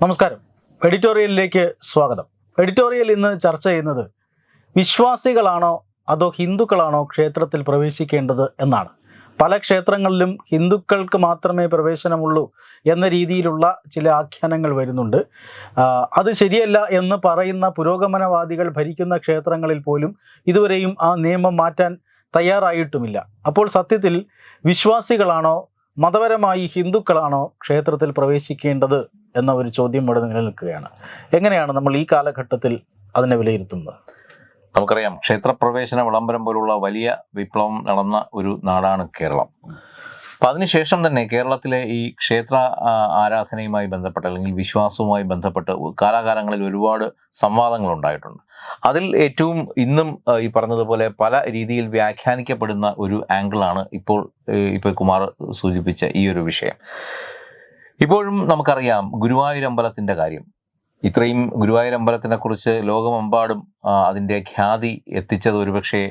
നമസ്കാരം. എഡിറ്റോറിയലിലേക്ക് സ്വാഗതം. എഡിറ്റോറിയൽ ഇന്ന് ചർച്ച ചെയ്യുന്നത് വിശ്വാസികളാണോ അതോ ഹിന്ദുക്കളാണോ ക്ഷേത്രത്തിൽ പ്രവേശിക്കേണ്ടത് എന്നാണ്. പല ക്ഷേത്രങ്ങളിലും ഹിന്ദുക്കൾക്ക് മാത്രമേ പ്രവേശനമുള്ളൂ എന്ന രീതിയിലുള്ള ചില ആഖ്യാനങ്ങൾ വരുന്നുണ്ട്. അത് ശരിയല്ല എന്ന് പറയുന്ന പുരോഗമനവാദികൾ ഭരിക്കുന്ന ക്ഷേത്രങ്ങളിൽ പോലും ഇതുവരെയും ആ നിയമം മാറ്റാൻ തയ്യാറായിട്ടുമില്ല. അപ്പോൾ സത്യത്തിൽ വിശ്വാസികളാണോ മതപരമായി ഹിന്ദുക്കളാണോ ക്ഷേത്രത്തിൽ പ്രവേശിക്കേണ്ടത് എന്ന ഒരു ചോദ്യം ഇവിടെ നിലനിൽക്കുകയാണ്. എങ്ങനെയാണ് നമ്മൾ ഈ കാലഘട്ടത്തിൽ അതിനെ വിലയിരുത്തുന്നത്? നമുക്കറിയാം ക്ഷേത്രപ്രവേശന വിളംബരം പോലുള്ള വലിയ വിപ്ലവം നടന്ന ഒരു നാടാണ് കേരളം. അപ്പം അതിനുശേഷം തന്നെ കേരളത്തിലെ ഈ ക്ഷേത്ര ആരാധനയുമായി ബന്ധപ്പെട്ട് അല്ലെങ്കിൽ വിശ്വാസവുമായി ബന്ധപ്പെട്ട് കാലാകാലങ്ങളിൽ ഒരുപാട് സംവാദങ്ങൾ ഉണ്ടായിട്ടുണ്ട്. അതിൽ ഏറ്റവും ഇന്നും ഈ പറഞ്ഞതുപോലെ പല രീതിയിൽ വ്യാഖ്യാനിക്കപ്പെടുന്ന ഒരു ആംഗിളാണ് ഇപ്പോൾ ഇപ്പോൾ കുമാർ സൂചിപ്പിച്ച ഈ ഒരു വിഷയം. ഇപ്പോഴും നമുക്കറിയാം ഗുരുവായൂർ അമ്പലത്തിന്റെ കാര്യം. ഇത്രയും ഗുരുവായൂർ അമ്പലത്തിനെ കുറിച്ച് ലോകമെമ്പാടും അതിന്റെ ഖ്യാതി എത്തിച്ചത് ഒരുപക്ഷെ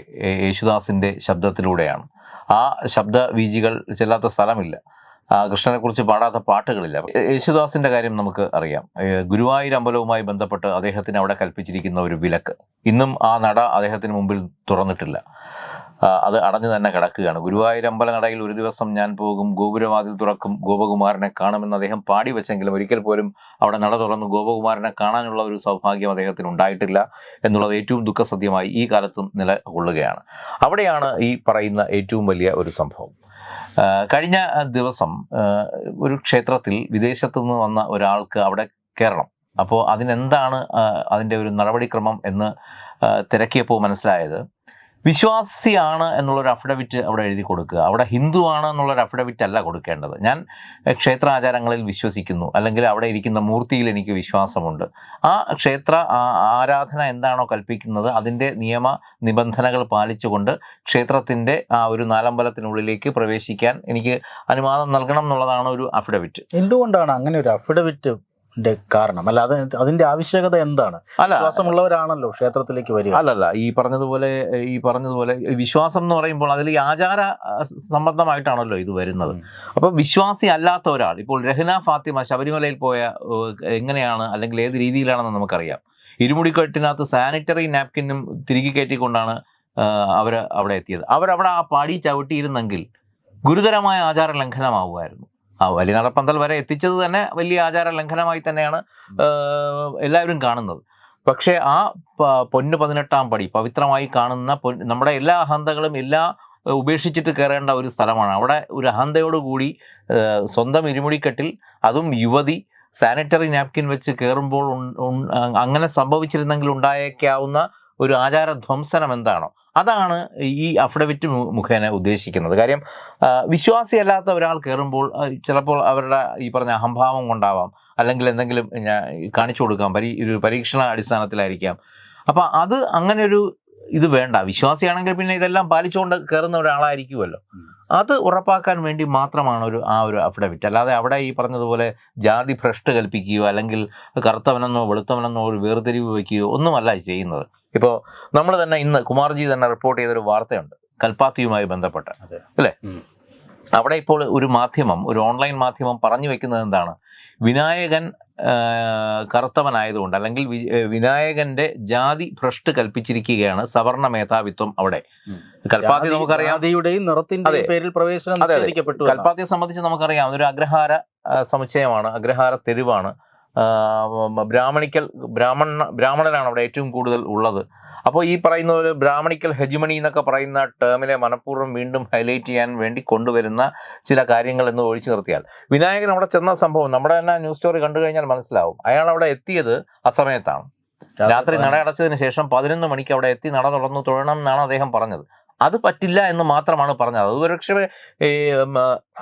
യേശുദാസിന്റെ ശബ്ദത്തിലൂടെയാണ്. ആ ശബ്ദ വീജികൾ ചെല്ലാത്ത സ്ഥലമില്ല. കൃഷ്ണനെക്കുറിച്ച് പാടാത്ത പാട്ടുകളില്ല. യേശുദാസിന്റെ കാര്യം നമുക്ക് അറിയാം. ഗുരുവായൂർ അമ്പലവുമായി ബന്ധപ്പെട്ട് അദ്ദേഹത്തിന് അവിടെ കൽപ്പിച്ചിരിക്കുന്ന ഒരു വിലക്ക്. ഇന്നും ആ നട അദ്ദേഹത്തിന് മുമ്പിൽ തുറന്നിട്ടില്ല. അത് അടഞ്ഞു തന്നെ കിടക്കുകയാണ്. ഗുരുവായൂർ അമ്പലനടയിൽ ഒരു ദിവസം ഞാൻ പോകും ഗോപുരവാതിൽ തുറക്കും ഗോപകുമാരനെ കാണുമെന്ന് അദ്ദേഹം പാടി വെച്ചെങ്കിലും ഒരിക്കൽ പോലും അവിടെ നട തുറന്ന് ഗോപകുമാരനെ കാണാനുള്ള ഒരു സൗഭാഗ്യം അദ്ദേഹത്തിന് ഉണ്ടായിട്ടില്ല എന്നുള്ളത് ഏറ്റവും ദുഃഖസത്യമായി ഈ കാലത്തും നിലകൊള്ളുകയാണ്. അവിടെയാണ് ഈ പറയുന്ന ഏറ്റവും വലിയ ഒരു സംഭവം. കഴിഞ്ഞ ദിവസം ഒരു ക്ഷേത്രത്തിൽ വിദേശത്തു നിന്ന് വന്ന ഒരാൾക്ക് അവിടെ കയറണം അപ്പോൾ അതിനെന്താണ് അതിന്റെ ഒരു നടപടിക്രമം എന്ന് തിരക്കിയപ്പോൾ മനസ്സിലായത്. വിശ്വാസിയാണ് എന്നുള്ളൊരു അഫിഡവിറ്റ് അവിടെ എഴുതി കൊടുക്കുക. അവിടെ ഹിന്ദു ആണ് എന്നുള്ളൊരു അഫിഡവിറ്റ് അല്ല കൊടുക്കേണ്ടത്. ഞാൻ ക്ഷേത്ര ആചാരങ്ങളിൽ വിശ്വസിക്കുന്നു. അല്ലെങ്കിൽ അവിടെ ഇരിക്കുന്ന മൂർത്തിയിൽ എനിക്ക് വിശ്വാസമുണ്ട്. ആ ക്ഷേത്ര ആരാധന എന്താണോ കൽപ്പിക്കുന്നത് അതിന്റെ നിയമ നിബന്ധനകൾ പാലിച്ചുകൊണ്ട് ക്ഷേത്രത്തിന്റെ ആ ഒരു നാലമ്പലത്തിനുള്ളിലേക്ക് പ്രവേശിക്കാൻ എനിക്ക് അനുവാദം നൽകണം എന്നുള്ളതാണ് ഒരു അഫിഡവിറ്റ് എന്തുകൊണ്ടാണ് അങ്ങനെ ഒരു അഫിഡവിറ്റിന്റെ കാരണം. അല്ല അത് അതിന്റെ ആവശ്യകത എന്താണ്? അല്ല വിശ്വാസമുള്ളവരാണല്ലോ ക്ഷേത്രത്തിലേക്ക് വരിക. അല്ലല്ല ഈ പറഞ്ഞതുപോലെ ഈ പറഞ്ഞതുപോലെ വിശ്വാസം എന്ന് പറയുമ്പോൾ അതിൽ ഈ ആചാര സംബന്ധമായിട്ടാണല്ലോ ഇത് വരുന്നത്. അപ്പൊ അപ്പോൾ വിശ്വാസി അല്ലാത്ത ഒരാൾ ഇപ്പോൾ രഹ്ന ഫാത്തിമ ശബരിമലയിൽ പോയ എങ്ങനെയാണ് അല്ലെങ്കിൽ ഏത് രീതിയിലാണെന്ന് നമുക്കറിയാം. ഇരുമുടിക്കെട്ടിനകത്ത് സാനിറ്ററി നാപ്കിനും തിരികെ കയറ്റിക്കൊണ്ടാണ് അവർ അവിടെ എത്തിയത്. അവരവിടെ ആ പാടി ചവിട്ടിയിരുന്നെങ്കിൽ ഗുരുതരമായ ആചാര ലംഘനമാവുമായിരുന്നു ആ വലിയ നടപ്പന്തൽ വരെ എത്തിച്ചത് തന്നെ വലിയ ആചാര ലംഘനമായി തന്നെയാണ് എല്ലാവരും കാണുന്നത്. പക്ഷേ ആ പൊന്ന് പതിനെട്ടാം പടി പവിത്രമായി കാണുന്ന പൊ നമ്മുടെ എല്ലാ അഹന്തകളും എല്ലാ ഉപേക്ഷിച്ചിട്ട് കയറേണ്ട ഒരു സ്ഥലമാണ്. അവിടെ ഒരു അഹന്തയോടുകൂടി സ്വന്തം ഇരുമുടിക്കെട്ടിൽ അതും യുവതി സാനിറ്ററി നാപ്കിൻ വെച്ച് കയറുമ്പോൾ അങ്ങനെ സംഭവിച്ചിരുന്നെങ്കിൽ ഉണ്ടായേക്കാവുന്ന ഒരു ആചാര ധ്വംസനം എന്താണോ? അതാണ് ഈ അഫിഡവിറ്റ് മുഖേന ഉദ്ദേശിക്കുന്നത്. കാര്യം വിശ്വാസിയല്ലാത്ത ഒരാൾ കയറുമ്പോൾ ചിലപ്പോൾ അവരുടെ ഈ പറഞ്ഞ അഹംഭാവം കൊണ്ടാവാം. അല്ലെങ്കിൽ എന്തെങ്കിലും കാണിച്ചു കൊടുക്കാം. പരി ഒരു പരീക്ഷണ അടിസ്ഥാനത്തിലായിരിക്കാം. അപ്പം അത് അങ്ങനെ ഒരു ഇത് വേണ്ട. വിശ്വാസിയാണെങ്കിൽ പിന്നെ ഇതെല്ലാം പാലിച്ചുകൊണ്ട് കയറുന്ന ഒരാളായിരിക്കുമല്ലോ. അത് ഉറപ്പാക്കാൻ വേണ്ടി മാത്രമാണ് ഒരു ആ ഒരു അഫിഡവിറ്റ് അല്ലാതെ അവിടെ ഈ പറഞ്ഞതുപോലെ ജാതി ഭ്രഷ്ട് കൽപ്പിക്കുകയോ അല്ലെങ്കിൽ കറുത്തവനെന്നോ വെളുത്തവനെന്നോ ഒരു വേർതിരിവ് വയ്ക്കുകയോ ഒന്നുമല്ല ചെയ്യുന്നത്. ഇപ്പോൾ നമ്മൾ തന്നെ ഇന്ന് കുമാർജി തന്നെ റിപ്പോർട്ട് ചെയ്തൊരു വാർത്തയുണ്ട് കൽപ്പാത്തിയുമായി ബന്ധപ്പെട്ട്. അല്ലേ? അവിടെ ഇപ്പോൾ ഒരു മാധ്യമം ഒരു ഓൺലൈൻ മാധ്യമം പറഞ്ഞു വെക്കുന്നത് എന്താണ്? വിനായകൻ കറുത്തവനായതുകൊണ്ട് അല്ലെങ്കിൽ വിനായകന്റെ ജാതി ഭ്രഷ്ട് കൽപ്പിച്ചിരിക്കുകയാണ് സവർണ മേധാവിത്വം അവിടെ. കൽപ്പാത്തി നമുക്കറിയാം നിറത്തിന്റെ പേരിൽ പ്രവേശനം. കൽപ്പാത്തിയെ സംബന്ധിച്ച് നമുക്കറിയാം അതൊരു അഗ്രഹാര സമുച്ചയമാണ് അഗ്രഹാര തെരുവാണ് ബ്രാഹ്മണിക്കൽ ബ്രാഹ്മണ ബ്രാഹ്മണനാണ് അവിടെ ഏറ്റവും കൂടുതൽ ഉള്ളത്. അപ്പോൾ ഈ പറയുന്ന ഒരു ബ്രാഹ്മണിക്കൽ ഹെജിമണി എന്നൊക്കെ പറയുന്ന ടേമിനെ മനഃപൂർവം വീണ്ടും ഹൈലൈറ്റ് ചെയ്യാൻ വേണ്ടി കൊണ്ടുവരുന്ന ചില കാര്യങ്ങൾ എന്ന് ഒഴിച്ചു നിർത്തിയാൽ. വിനായകൻ അവിടെ ചെന്ന സംഭവം നമ്മുടെ തന്നെ ന്യൂസ് സ്റ്റോറി കണ്ടു കഴിഞ്ഞാൽ മനസ്സിലാവും. അയാൾ അവിടെ എത്തിയത് അസമയത്താണ് രാത്രി നട അടച്ചതിന് ശേഷം പതിനൊന്ന് മണിക്ക് അവിടെ എത്തി നട തുറന്നു തൊഴണം എന്നാണ് അദ്ദേഹം പറഞ്ഞത്. അത് പറ്റില്ല എന്ന് മാത്രമാണ് പറഞ്ഞത്. അത് ഒരുപക്ഷെ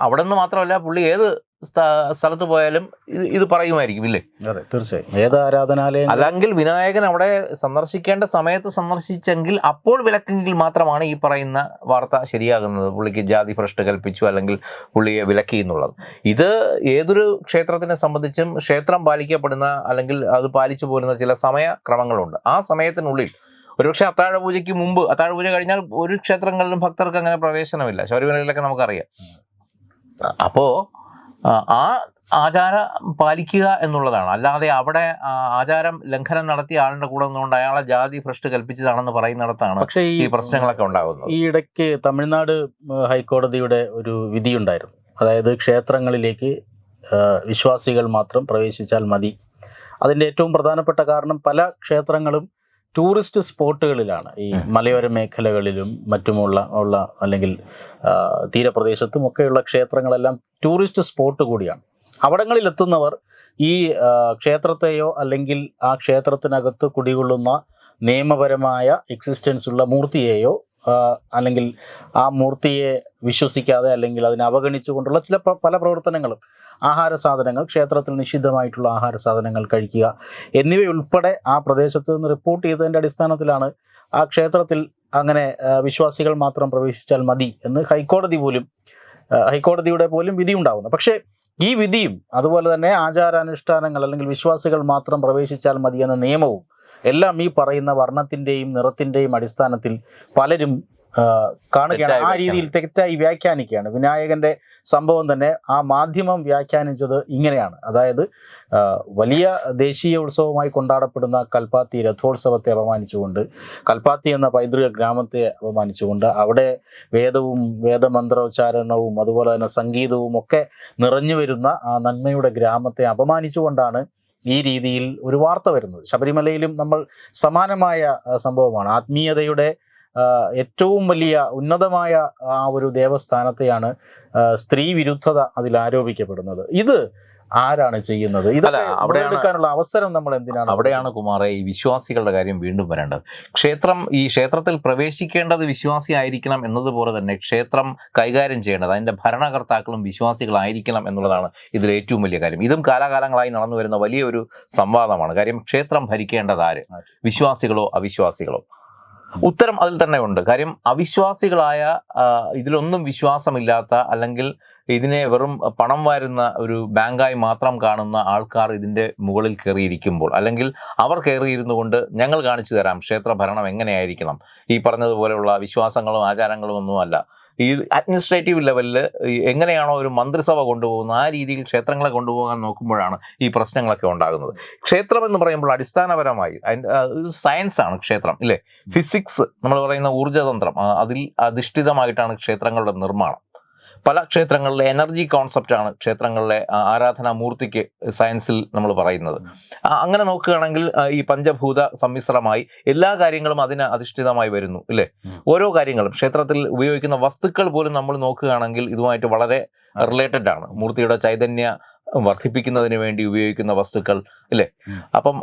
അവിടെ നിന്ന് മാത്രമല്ല പുള്ളി ഏത് സ്ഥലത്ത് പോയാലും ഇത് ഇത് പറയുമായിരിക്കും ഇല്ലേ? അതെ തീർച്ചയായും. ഏത് ആരാധനാലയം? അല്ലെങ്കിൽ വിനായകൻ അവിടെ സന്ദർശിക്കേണ്ട സമയത്ത് സന്ദർശിച്ചെങ്കിൽ അപ്പോൾ വിലക്കെങ്കിൽ മാത്രമാണ് ഈ പറയുന്ന വാർത്ത ശരിയാകുന്നത്. പുള്ളിക്ക് ജാതി ഭ്രഷ്ട് കൽപ്പിച്ചു അല്ലെങ്കിൽ പുള്ളിയെ വിലക്കി എന്നുള്ളത്. ഇത് ഏതൊരു ക്ഷേത്രത്തിനെ സംബന്ധിച്ചും ക്ഷേത്രം പാലിക്കപ്പെടുന്ന അല്ലെങ്കിൽ അത് പാലിച്ചു പോരുന്ന ചില സമയക്രമങ്ങളുണ്ട്. ആ സമയത്തിനുള്ളിൽ ഒരുപക്ഷെ അത്താഴ പൂജയ്ക്ക് മുമ്പ് അത്താഴ പൂജ കഴിഞ്ഞാൽ ഒരു ക്ഷേത്രങ്ങളിലും ഭക്തർക്ക് അങ്ങനെ പ്രവേശനമില്ല. ശബരിമലയിലൊക്കെ നമുക്കറിയാം. അപ്പോൾ ആ ആചാരം പാലിക്കുക എന്നുള്ളതാണ്. അല്ലാതെ അവിടെ ആചാരം ലംഘനം നടത്തിയ ആളുടെ കൂടെ നിന്നുകൊണ്ട് അയാളെ ജാതി ഭ്രഷ്ട് കൽപ്പിച്ചതാണെന്ന് പറയുന്നിടത്താണ് പക്ഷേ ഈ പ്രശ്നങ്ങളൊക്കെ ഉണ്ടാകുന്നത്. ഈ ഇടയ്ക്ക് തമിഴ്നാട് ഹൈക്കോടതിയുടെ ഒരു വിധിയുണ്ടായിരുന്നു. അതായത് ക്ഷേത്രങ്ങളിലേക്ക് വിശ്വാസികൾ മാത്രം പ്രവേശിച്ചാൽ മതി. അതിന്റെ ഏറ്റവും പ്രധാനപ്പെട്ട കാരണം പല ക്ഷേത്രങ്ങളും ടൂറിസ്റ്റ് സ്പോട്ടുകളിലാണ്. ഈ മലയോര മേഖലകളിലും മറ്റുമുള്ള ഉള്ള അല്ലെങ്കിൽ തീരപ്രദേശത്തും ഒക്കെയുള്ള ക്ഷേത്രങ്ങളെല്ലാം ടൂറിസ്റ്റ് സ്പോട്ട് കൂടിയാണ്. അവിടങ്ങളിൽ എത്തുന്നവർ ഈ ക്ഷേത്രത്തെയോ അല്ലെങ്കിൽ ആ ക്ഷേത്രത്തിനകത്ത് കുടികൊള്ളുന്ന നിയമപരമായ എക്സിസ്റ്റൻസ് ഉള്ള മൂർത്തിയെയോ അല്ലെങ്കിൽ ആ മൂർത്തിയെ വിശ്വസിക്കാതെ അല്ലെങ്കിൽ അതിനെ അവഗണിച്ചുകൊണ്ടുള്ള ചില പല പ്രവർത്തനങ്ങളും. ആഹാര സാധനങ്ങൾ ക്ഷേത്രത്തിൽ നിഷിദ്ധമായിട്ടുള്ള ആഹാര സാധനങ്ങൾ കഴിക്കുക എന്നിവയുൾപ്പെടെ ആ പ്രദേശത്ത് നിന്ന് റിപ്പോർട്ട് ചെയ്തതിന്റെ അടിസ്ഥാനത്തിലാണ് ആ ക്ഷേത്രത്തിൽ അങ്ങനെ വിശ്വാസികൾ മാത്രം പ്രവേശിച്ചാൽ മതി എന്ന് ഹൈക്കോടതി പോലും ഹൈക്കോടതിയുടെ പോലും വിധി ഉണ്ടാകുന്നത് പക്ഷേ ഈ വിധിയും അതുപോലെ തന്നെ ആചാരാനുഷ്ഠാനങ്ങൾ അല്ലെങ്കിൽ വിശ്വാസികൾ മാത്രം പ്രവേശിച്ചാൽ മതി എന്ന നിയമവും എല്ലാം ഈ പറയുന്ന വർണത്തിന്റെയും നിറത്തിന്റെയും അടിസ്ഥാനത്തിൽ പലരും കാണുകയാണ്. ആ രീതിയിൽ തെറ്റായി വ്യാഖ്യാനിക്കുകയാണ്. വിനായകന്റെ സംഭവം തന്നെ ആ മാധ്യമം വ്യാഖ്യാനിച്ചത് ഇങ്ങനെയാണ്. അതായത് വലിയ ദേശീയ ഉത്സവമായി കൊണ്ടാടപ്പെടുന്ന കൽപ്പാത്തി രഥോത്സവത്തെ അപമാനിച്ചുകൊണ്ട് കൽപ്പാത്തി എന്ന പൈതൃക ഗ്രാമത്തെ അപമാനിച്ചുകൊണ്ട് അവിടെ വേദവും വേദമന്ത്രോച്ചാരണവും അതുപോലെ തന്നെ സംഗീതവും ഒക്കെ നിറഞ്ഞു വരുന്ന ആ നന്മയുടെ ഗ്രാമത്തെ അപമാനിച്ചുകൊണ്ടാണ് ഈ രീതിയിൽ ഒരു വാർത്ത വരുന്നത്. ശബരിമലയിലും നമ്മൾ സമാനമായ സംഭവമാണ്. ആത്മീയതയുടെ ഏറ്റവും വലിയ ഉന്നതമായ ആ ഒരു ദേവസ്ഥാനത്തെയാണ് സ്ത്രീ വിരുദ്ധത അതിൽ ആരോപിക്കപ്പെടുന്നത്. ഇത് ആരാണ് ചെയ്യുന്നത്? ഇതല്ല അവിടെയാണ് എടുക്കാനുള്ള അവസരം നമ്മൾ എന്തിനാണ് അവിടെയാണ് കുമാറെ ഈ വിശ്വാസികളുടെ കാര്യം വീണ്ടും വരേണ്ടത്. ക്ഷേത്രം ഈ ക്ഷേത്രത്തിൽ പ്രവേശിക്കേണ്ടത് വിശ്വാസി ആയിരിക്കണം എന്നതുപോലെ തന്നെ ക്ഷേത്രം കൈകാര്യം ചെയ്യേണ്ടത് അതിന്റെ ഭരണകർത്താക്കളും വിശ്വാസികളായിരിക്കണം എന്നുള്ളതാണ് ഇതിൽ ഏറ്റവും വലിയ കാര്യം. ഇതും കാലാകാലങ്ങളായി നടന്നു വരുന്ന വലിയൊരു സംവാദമാണ്. കാര്യം ക്ഷേത്രം ഭരിക്കേണ്ടത് ആര്? വിശ്വാസികളോ അവിശ്വാസികളോ? ഉത്തരം അതിൽ തന്നെ ഉണ്ട്. കാര്യം അവിശ്വാസികളായ ഇതിലൊന്നും വിശ്വാസമില്ലാത്ത അല്ലെങ്കിൽ ഇതിനെ വെറും പണം വാരുന്ന ഒരു ബാങ്കായി മാത്രം കാണുന്ന ആൾക്കാർ ഇതിന്റെ മുകളിൽ കയറിയിരിക്കുമ്പോൾ അല്ലെങ്കിൽ അവർ കയറിയിരുന്നു കൊണ്ട് ഞങ്ങൾ കാണിച്ചു തരാം ക്ഷേത്ര ഭരണം എങ്ങനെയായിരിക്കണം. ഈ പറഞ്ഞതുപോലെയുള്ള വിശ്വാസങ്ങളും ആചാരങ്ങളും ഒന്നുമല്ല ഈ അഡ്മിനിസ്ട്രേറ്റീവ് ലെവലിൽ എങ്ങനെയാണോ ഒരു മന്ത്രിസഭ കൊണ്ടുപോകുന്നത് ആ രീതിയിൽ ക്ഷേത്രങ്ങളെ കൊണ്ടുപോകാൻ നോക്കുമ്പോഴാണ് ഈ പ്രശ്നങ്ങളൊക്കെ ഉണ്ടാകുന്നത്. ക്ഷേത്രം എന്ന് പറയുമ്പോൾ അടിസ്ഥാനപരമായി അതിന്റെ സയൻസ് ആണ് ക്ഷേത്രം ഇല്ലേ? ഫിസിക്സ് നമ്മൾ പറയുന്ന ഊർജതന്ത്രം അതിൽ അധിഷ്ഠിതമായിട്ടാണ് ക്ഷേത്രങ്ങളുടെ നിർമ്മാണം. പല ക്ഷേത്രങ്ങളിലെ എനർജി കോൺസെപ്റ്റാണ് ക്ഷേത്രങ്ങളിലെ ആ, ആരാധനാ മൂർത്തിക്ക് സയൻസിൽ നമ്മൾ പറയുന്നത്. അങ്ങനെ നോക്കുകയാണെങ്കിൽ ഈ പഞ്ചഭൂത സമ്മിശ്രമായി എല്ലാ കാര്യങ്ങളും അതിന് അധിഷ്ഠിതമായി വരുന്നു ഇല്ലേ? ഓരോ കാര്യങ്ങളും. ക്ഷേത്രത്തിൽ ഉപയോഗിക്കുന്ന വസ്തുക്കൾ പോലും നമ്മൾ നോക്കുകയാണെങ്കിൽ ഇതുമായിട്ട് വളരെ റിലേറ്റഡ് ആണ്. മൂർത്തിയുടെ ചൈതന്യ വർദ്ധിപ്പിക്കുന്നതിന് വേണ്ടി ഉപയോഗിക്കുന്ന വസ്തുക്കൾ അല്ലേ അപ്പം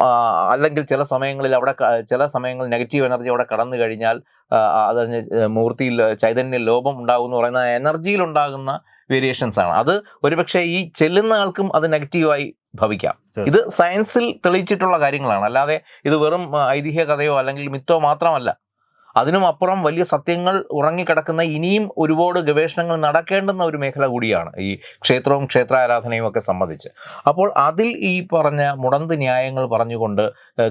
അല്ലെങ്കിൽ ചില സമയങ്ങളിൽ അവിടെ ചില സമയങ്ങളിൽ നെഗറ്റീവ് എനർജി അവിടെ കടന്നു കഴിഞ്ഞാൽ അത് മൂർത്തിയിൽ ചൈതന്യ ലോപം ഉണ്ടാകുമെന്ന് പറയുന്ന എനർജിയിൽ ഉണ്ടാകുന്ന വേരിയേഷൻസ് ആണ്. അത് ഒരുപക്ഷെ ഈ ചെല്ലുന്ന ആൾക്കും അത് നെഗറ്റീവായി ഭവിക്കാം. ഇത് സയൻസിൽ തെളിയിച്ചിട്ടുള്ള കാര്യങ്ങളാണ്. അല്ലാതെ ഇത് വെറും ഐതിഹ്യ കഥയോ അല്ലെങ്കിൽ മിത്തോ മാത്രമല്ല. അതിനും അപ്പുറം വലിയ സത്യങ്ങൾ ഉറങ്ങിക്കിടക്കുന്ന ഇനിയും ഒരുപാട് ഗവേഷണങ്ങൾ നടക്കേണ്ടുന്ന ഒരു മേഖല കൂടിയാണ് ഈ ക്ഷേത്രവും ക്ഷേത്രാരാധനയും ഒക്കെ സംബന്ധിച്ച്. അപ്പോൾ അതിൽ ഈ പറഞ്ഞ മുടന്ത് ന്യായങ്ങൾ പറഞ്ഞുകൊണ്ട്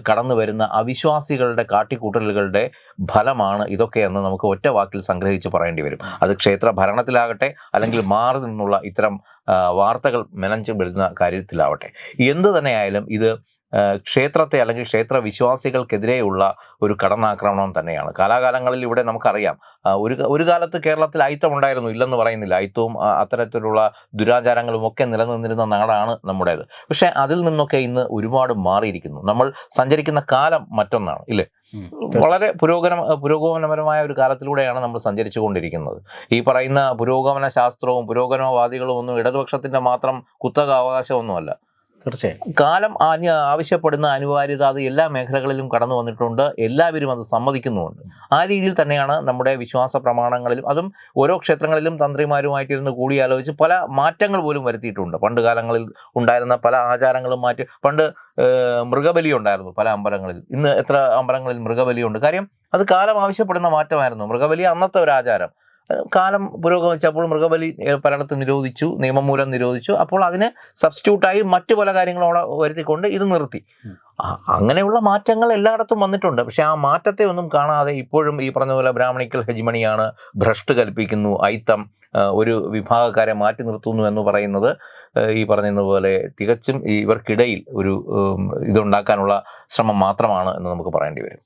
കടന്നു വരുന്ന അവിശ്വാസികളുടെ കാട്ടിക്കൂട്ടലുകളുടെ ഫലമാണ് ഇതൊക്കെയെന്ന് നമുക്ക് ഒറ്റ വാക്കിൽ സംഗ്രഹിച്ച് പറയേണ്ടി വരും. അത് ക്ഷേത്ര ഭരണത്തിലാകട്ടെ അല്ലെങ്കിൽ മാറി നിന്നുള്ള ഇത്തരം വാർത്തകൾ മെനഞ്ഞു വരുന്ന കാര്യത്തിലാവട്ടെ. എന്ത് തന്നെയായാലും ഇത് ക്ഷേത്രത്തെ അല്ലെങ്കിൽ ക്ഷേത്ര വിശ്വാസികൾക്കെതിരെയുള്ള ഒരു കടന്നാക്രമണം തന്നെയാണ്. കാലാകാലങ്ങളിൽ ഇവിടെ നമുക്കറിയാം ഒരു ഒരു കാലത്ത് കേരളത്തിൽ അയിത്തം ഉണ്ടായിരുന്നു ഇല്ലെന്ന് പറയുന്നില്ല. അയിത്തവും അത്തരത്തിലുള്ള ദുരാചാരങ്ങളും ഒക്കെ നിലനിന്നിരുന്ന നാടാണ് നമ്മുടേത്. പക്ഷെ അതിൽ നിന്നൊക്കെ ഇന്ന് ഒരുപാട് മാറിയിരിക്കുന്നു. നമ്മൾ സഞ്ചരിക്കുന്ന കാലം മറ്റൊന്നാണ് ഇല്ലേ? വളരെ പുരോഗമന പുരോഗമനപരമായ ഒരു കാലത്തിലൂടെയാണ് നമ്മൾ സഞ്ചരിച്ചു കൊണ്ടിരിക്കുന്നത് ഈ പറയുന്ന പുരോഗമന ശാസ്ത്രവും പുരോഗമനവാദികളും ഒന്നും ഇടതുപക്ഷത്തിന്റെ മാത്രം കുത്തക അവകാശമൊന്നുമല്ല. തീർച്ചയായും. കാലം ആഞ്ഞ ആവശ്യപ്പെടുന്ന അനിവാര്യത അത് എല്ലാ മേഖലകളിലും കടന്നു വന്നിട്ടുണ്ട്. എല്ലാവരും അത് സമ്മതിക്കുന്നുമുണ്ട്. ആ രീതിയിൽ തന്നെയാണ് നമ്മുടെ വിശ്വാസ പ്രമാണങ്ങളിലും അതും ഓരോ ക്ഷേത്രങ്ങളിലും തന്ത്രിമാരുമായിട്ടിരുന്ന് കൂടിയാലോചിച്ച് പല മാറ്റങ്ങൾ പോലും വരുത്തിയിട്ടുണ്ട്. പണ്ട് കാലങ്ങളിൽ ഉണ്ടായിരുന്ന പല ആചാരങ്ങളും മാറ്റി പണ്ട് മൃഗബലി ഉണ്ടായിരുന്നു പല അമ്പലങ്ങളിൽ. ഇന്ന് എത്ര അമ്പലങ്ങളിൽ മൃഗബലിയുണ്ട്. കാര്യം അത് കാലം ആവശ്യപ്പെടുന്ന മാറ്റമായിരുന്നു. മൃഗബലി അന്നത്തെ ഒരു ആചാരം. കാലം പുരോഗമിച്ചപ്പോൾ മൃഗബലി പലയിടത്ത് നിരോധിച്ചു നിയമം മൂലം നിരോധിച്ചു. അപ്പോൾ അതിന് സബ്സ്റ്റിറ്റ്യൂട്ടായി മറ്റു പല കാര്യങ്ങളും അവിടെ വരുത്തിക്കൊണ്ട് ഇത് നിർത്തി. അങ്ങനെയുള്ള മാറ്റങ്ങൾ എല്ലായിടത്തും വന്നിട്ടുണ്ട്. പക്ഷേ ആ മാറ്റത്തെ ഒന്നും കാണാതെ ഇപ്പോഴും ഈ പറഞ്ഞതുപോലെ പോലെ ബ്രാഹ്മണിക്കൽ ഹെജിമണിയാണ് ഭ്രഷ്ട് കൽപ്പിക്കുന്നു ഐത്തം ഒരു വിഭാഗക്കാരെ മാറ്റി നിർത്തുന്നു എന്ന് പറയുന്നത് ഈ പറഞ്ഞതുപോലെ തികച്ചും ഇവർക്കിടയിൽ ഒരു ഇതുണ്ടാക്കാനുള്ള ശ്രമം മാത്രമാണ് എന്ന് നമുക്ക് പറയേണ്ടി വരും.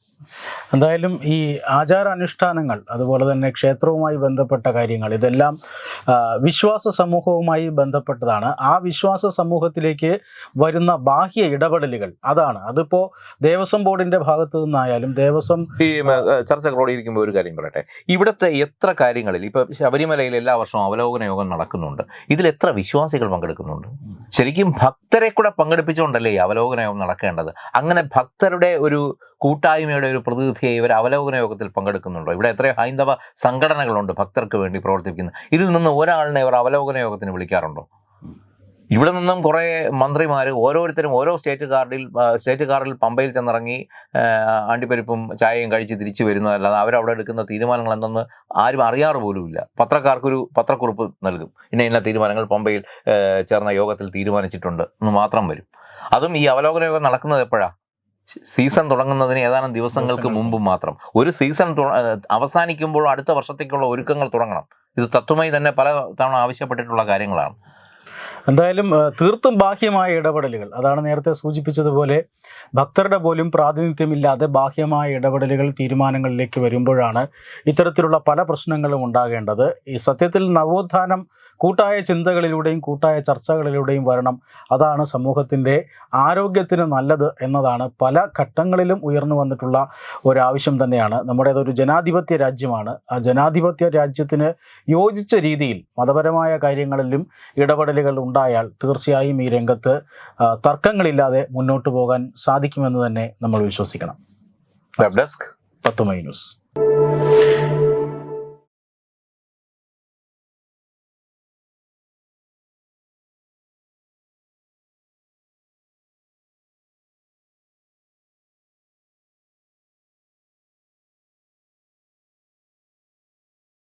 എന്തായാലും ഈ ആചാര അനുഷ്ഠാനങ്ങൾ അതുപോലെ തന്നെ ക്ഷേത്രവുമായി ബന്ധപ്പെട്ട കാര്യങ്ങൾ ഇതെല്ലാം വിശ്വാസ സമൂഹവുമായി ബന്ധപ്പെട്ടതാണ്. ആ വിശ്വാസ സമൂഹത്തിലേക്ക് വരുന്ന ബാഹ്യ ഇടപെടലുകൾ അതാണ് അതിപ്പോൾ ദേവസ്വം ബോർഡിന്റെ ഭാഗത്തു നിന്നായാലും ദേവസ്വം ഈ ചർച്ചകളോട് ഇരിക്കുമ്പോൾ ഒരു കാര്യം പറയട്ടെ. ഇവിടുത്തെ എത്ര കാര്യങ്ങളിൽ ഇപ്പൊ ശബരിമലയിൽ എല്ലാ വർഷവും അവലോകന യോഗം നടക്കുന്നുണ്ട്. ഇതിൽ എത്ര വിശ്വാസികൾ പങ്കെടുക്കുന്നുണ്ട്? ശരിക്കും ഭക്തരെ കൂടെ പങ്കെടുപ്പിച്ചുകൊണ്ടല്ലേ ഈ അവലോകന യോഗം നടക്കേണ്ടത്? അങ്ങനെ ഭക്തരുടെ ഒരു കൂട്ടായ്മയുടെ ഒരു പ്രതിനിധിയെ ഇവർ അവലോകന യോഗത്തിൽ പങ്കെടുക്കുന്നുണ്ടോ? ഇവിടെ എത്രയോ ഹൈന്ദവ സംഘടനകളുണ്ട് ഭക്തർക്ക് വേണ്ടി പ്രവർത്തിക്കുന്ന ഇതിൽ നിന്ന് ഒരാളിനെ ഇവർ അവലോകന യോഗത്തിന് വിളിക്കാറുണ്ടോ? ഇവിടെ നിന്നും കുറേ മന്ത്രിമാർ ഓരോരുത്തരും ഓരോ സ്റ്റേറ്റ് കാർഡിൽ സ്റ്റേറ്റ് കാർഡിൽ പമ്പയിൽ ചെന്നിറങ്ങി അണ്ടിപ്പരിപ്പും ചായയും കഴിച്ച് തിരിച്ചു വരുന്നതല്ലാതെ അവരവിടെ എടുക്കുന്ന തീരുമാനങ്ങൾ എന്തെന്ന് ആരും അറിയാറ് പോലുമില്ല. പത്രക്കാർക്കൊരു പത്രക്കുറിപ്പ് നൽകും. ഇന്ന ഇന്ന തീരുമാനങ്ങൾ പമ്പയിൽ ചേർന്ന യോഗത്തിൽ തീരുമാനിച്ചിട്ടുണ്ട് എന്ന് മാത്രം വരും. അതും ഈ അവലോകന യോഗം നടക്കുന്നത് എപ്പോഴാണ് സീസൺ തുടങ്ങുന്നതിന് ഏതാനും ദിവസങ്ങൾക്ക് ദിവസങ്ങൾ മുമ്പ് മാത്രം. ഒരു സീസൺ അവസാനിക്കുമ്പോൾ അടുത്ത വർഷത്തേക്കുള്ള ഒരുക്കങ്ങൾ തുടങ്ങണം. ഇത് തത്വമായി തന്നെ പല തവണ ആവശ്യപ്പെട്ടിട്ടുള്ള കാര്യങ്ങളാണ്. എന്തായാലും തീർത്തും ബാഹ്യമായ ഇടപെടലുകൾ. അതാണ് നേരത്തെ സൂചിപ്പിച്ചതുപോലെ ഭക്തരുടെ പോലും പ്രാതിനിധ്യമില്ലാതെ ബാഹ്യമായ ഇടപെടലുകൾ തീരുമാനങ്ങളിലേക്ക് വരുമ്പോഴാണ് ഇത്തരത്തിലുള്ള പല പ്രശ്നങ്ങളും ഉണ്ടാകേണ്ടത്. ഈ സത്യത്തിൽ നവോത്ഥാനം കൂട്ടായ ചിന്തകളിലൂടെയും കൂട്ടായ ചർച്ചകളിലൂടെയും വരണം. അതാണ് സമൂഹത്തിന്റെ ആരോഗ്യത്തിന് നല്ലത് എന്നതാണ് പല ഘട്ടങ്ങളിലും ഉയർന്നു വന്നിട്ടുള്ള ഒരാവശ്യം തന്നെയാണ്. നമ്മുടേതൊരു ജനാധിപത്യ രാജ്യമാണ്. ആ ജനാധിപത്യ രാജ്യത്തിന് യോജിച്ച രീതിയിൽ മതപരമായ കാര്യങ്ങളിലും ഇടപെടലുകൾ ഉണ്ടായാൽ തീർച്ചയായും ഈ രംഗത്ത് തർക്കങ്ങളില്ലാതെ മുന്നോട്ട് പോകാൻ സാധിക്കുമെന്ന് തന്നെ നമ്മൾ വിശ്വസിക്കണം. വെബ് ഡെസ്ക് പത്തുമൈ ന്യൂസ്.